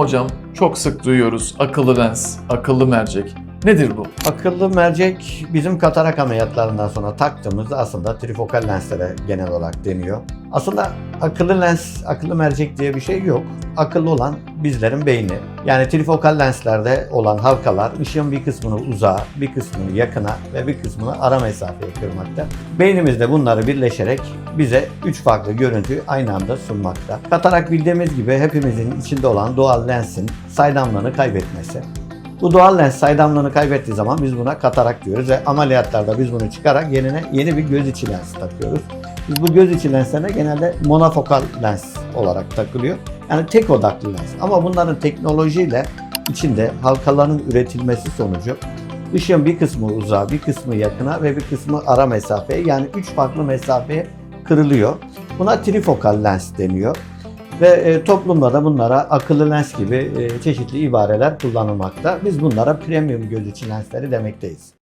Hocam çok sık duyuyoruz akıllı lens, akıllı mercek. Nedir bu? Akıllı mercek bizim katarak ameliyatlarından sonra taktığımızda aslında trifokal lenslere genel olarak deniyor. Aslında akıllı lens, akıllı mercek diye bir şey yok. Akıllı olan bizlerin beyni. Yani trifokal lenslerde olan halkalar ışığın bir kısmını uzağa, bir kısmını yakına ve bir kısmını ara mesafeye kırmakta. Beynimizde bunları birleşerek bize üç farklı görüntüyü aynı anda sunmakta. Katarak bildiğimiz gibi hepimizin içinde olan doğal lensin saydamlığını kaybetmesi. Bu doğal lens saydamlığını kaybettiği zaman biz buna katarak diyoruz ve ameliyatlarda biz bunu çıkarak yerine yeni bir göz içi lens takıyoruz. Biz bu göz içi lenslerine genelde monofokal lens olarak takılıyor. Yani tek odaklı lens. Ama bunların teknolojiyle içinde halkaların üretilmesi sonucu ışığın bir kısmı uzağa, bir kısmı yakına ve bir kısmı ara mesafeye yani üç farklı mesafeye kırılıyor. Buna trifokal lens deniyor. Ve e, toplumda da bunlara akıllı lens gibi e, çeşitli ibareler kullanılmakta. Biz bunlara premium göz içi lensleri demekteyiz.